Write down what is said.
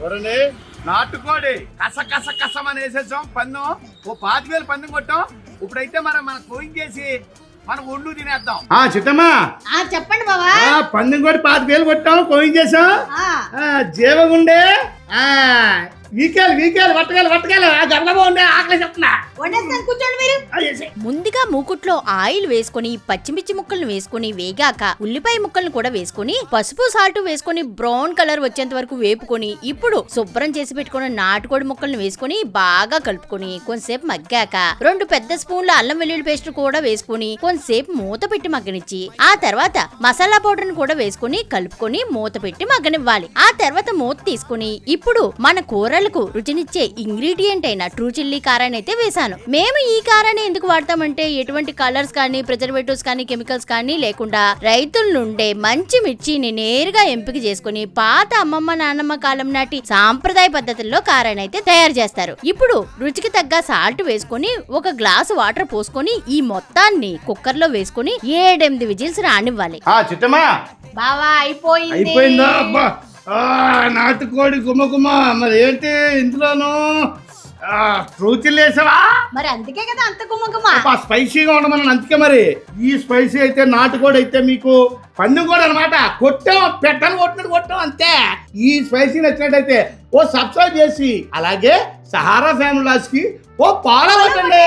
ఎవరండి? నాటుకోడి. కస కస కసమని వేసేసాం. పందెం. ఓ పాతి వేలు పందెం కొట్టాం. ఇప్పుడైతే మనం మన కోయిన్ చేసి మనం ఒళ్ళు తినేద్దాం. ఆ చిట్టమ్మా ఆ చెప్పండి బావా. ఆ, పందెం కొట్టి పాతి వేలు కొట్టాం కోయిన్ చేసాం. ఆ, ఆ, జీవగుండే ఆ, వీకేలు వీకేలు వట్టకాలు వట్టకాలు. గబగబా ముందుగా మూకుట్లో ఆయిల్ వేసుకొని పచ్చిమిర్చి ముక్కలను వేసుకొని వేగాక ఉల్లిపాయ ముక్కలను కూడా వేసుకొని పసుపు సాల్ట్ వేసుకొని బ్రౌన్ కలర్ వచ్చేంత వరకు వేపుకొని ఇప్పుడు శుభ్రం చేసి పెట్టుకున్న నాటుకోడి ముక్కలను వేసుకొని బాగా కలుపుకొని కొంతసేపు మగ్గాక రెండు పెద్ద స్పూన్ల అల్లం వెల్లుల్లి పేస్ట్ కూడా వేసుకొని కొంతసేపు మూత పెట్టి మగ్గనిచ్చి ఆ తర్వాత మసాలా పౌడర్ని కూడా వేసుకొని కలుపుకొని మూత పెట్టి మగ్గనివ్వాలి. ఆ తర్వాత మూత తీసుకొని ఇప్పుడు మన కూరలకు రుచినిచ్చే ఇంగ్రీడియంట్ అయిన ట్రూ చిల్లీ కారాన్ని అయితే వేసాను. మేము ఈ కారాన్ని ఎందుకు వాడతామంటే ఎటువంటి కలర్స్ కానీ ప్రిజర్వేటివ్స్ కానీ కెమికల్స్ కానీ లేకుండా రైతుల నుండే మంచి మిర్చిని నేరుగా ఎంపిక చేసుకుని పాత అమ్మమ్మ నాన్నమ్మ కాలం నాటి సాంప్రదాయ పద్ధతుల్లో కారాన్ని అయితే తయారు చేస్తారు. ఇప్పుడు రుచికి తగ్గ సాల్ట్ వేసుకొని ఒక గ్లాసు వాటర్ పోసుకొని ఈ మొత్తాన్ని కుక్కర్లో వేసుకొని ఏడెనిమిది విజిల్స్ రానివ్వాలి. బావా అయిపోయింది. నాటుకోడి గుమ్మ గుమ్మ మరి ఏంటి ఇందులోను? ఫ్రూచిల్ వేసావా మరి అందుకే కదా అంత గుమ్మగుమ్మ స్పైసీగా ఉండమని అందుకే మరి. ఈ స్పైసీ అయితే నాటుకోడి అయితే మీకు పందెం కూడా అనమాట కొట్టాం పెట్టని కొట్టినట్టు కొట్టాం అంతే. ఈ స్పైసీ నచ్చినట్టయితే ఓ సబ్స్క్రైబ్ చేసి అలాగే సహారా ఫ్యామిలీస్కి ఓ ఫాలో కొట్టండి